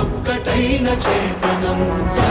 ఒక్కటైన చేతనం.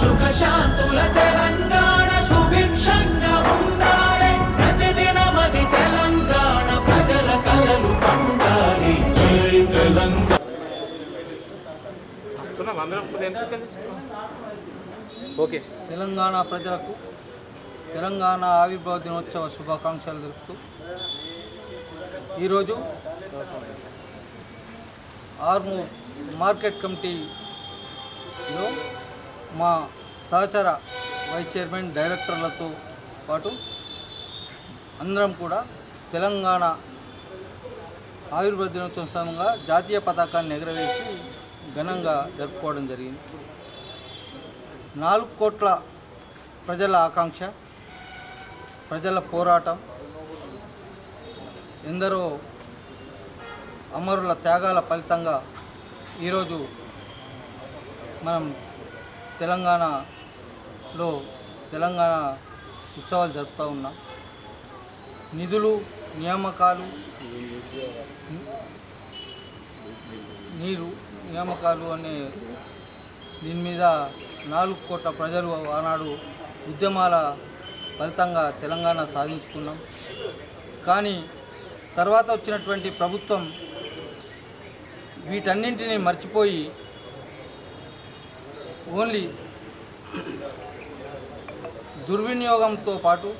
పండంగా సుఖ శాంతుల తెలంగాణ సుభిక్షంగా ఉండాలి. ప్రతిదినమది తెలంగాణ ప్రజల కలలు పండాలి. జై తెలంగాణ. ఓకే. తెలంగాణ ప్రజలకు తెలంగాణ ఆవిర్భావ దినోత్సవ శుభాకాంక్షలు తెలుపుతూ ఈరోజు ఆర్ము మార్కెట్ కమిటీలో మా సహచర వైస్ చైర్మన్ డైరెక్టర్లతో పాటు అందరం కూడా తెలంగాణ ఆయుర్వేద దినోత్సవం జాతీయ పతాకాన్ని ఎగరవేసి ఘనంగా జరుపుకోవడం జరిగింది. నాలుగు కోట్ల ప్రజల ఆకాంక్ష ప్రజల పోరాటం ఎందరో అమరుల త్యాగాల ఫలితంగా ఈరోజు మనం తెలంగాణలో తెలంగాణ ఉత్సవాలు జరుపుతూ ఉన్నాం. నిధులు నియామకాలు నీరు నియామకాలు అనే దీని మీద నాలుగు కోట్ల ప్రజలు ఆనాడు ఉద్యమాల ఫలితంగా తెలంగాణ సాధించుకున్నాం. కానీ తర్వాత వచ్చినటువంటి ప్రభుత్వం వీటన్నింటినీ మర్చిపోయి ఓన్లీ దుర్వినియోగంతో పాటు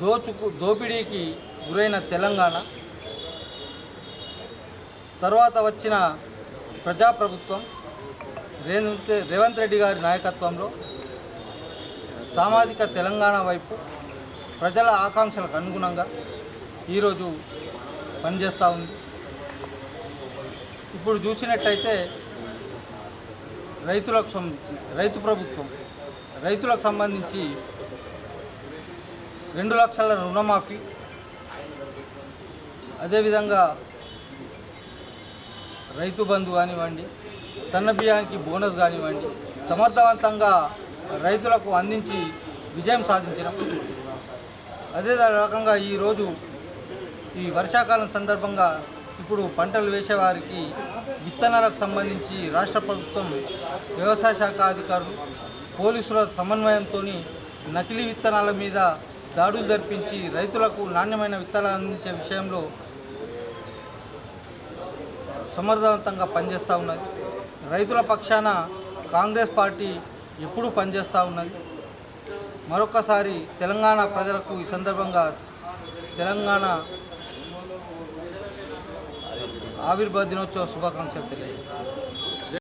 దోచుకు దోపిడీకి గురైన తెలంగాణ తర్వాత వచ్చిన ప్రజాప్రభుత్వం రేవంత్ రేవంత్ రెడ్డి గారి నాయకత్వంలో సామాజిక తెలంగాణ వైపు ప్రజల ఆకాంక్షలకు అనుగుణంగా ఈరోజు పనిచేస్తూ ఉంది. ఇప్పుడు చూసినట్టయితే రైతులకు సంబంధించి రైతు ప్రభుత్వం రైతులకు సంబంధించి రెండు లక్షల రుణమాఫీ అదేవిధంగా రైతు బంధు కానివ్వండి సన్నబియ్యానికి బోనస్ కానివ్వండి సమర్థవంతంగా రైతులకు అందించి విజయం సాధించడం. అదే రకంగా ఈరోజు ఈ వర్షాకాలం సందర్భంగా ఇప్పుడు పంటలు వేసేవారికి విత్తనాలకు సంబంధించి రాష్ట్ర ప్రభుత్వం వ్యవసాయ శాఖ అధికారులు పోలీసుల సమన్వయంతో నకిలీ విత్తనాల మీద దాడులు జరిపించి రైతులకు నాణ్యమైన విత్తనాలు అందించే విషయంలో సమర్థవంతంగా పనిచేస్తూ ఉన్నది. రైతుల పక్షాన కాంగ్రెస్ పార్టీ ఎప్పుడూ పనిచేస్తూ ఉన్నది. మరొకసారి తెలంగాణ ప్రజలకు ఈ సందర్భంగా తెలంగాణ ఆవిర్భావ దినోత్సవ శుభాకాంక్షలు తెలియజేస్తాను.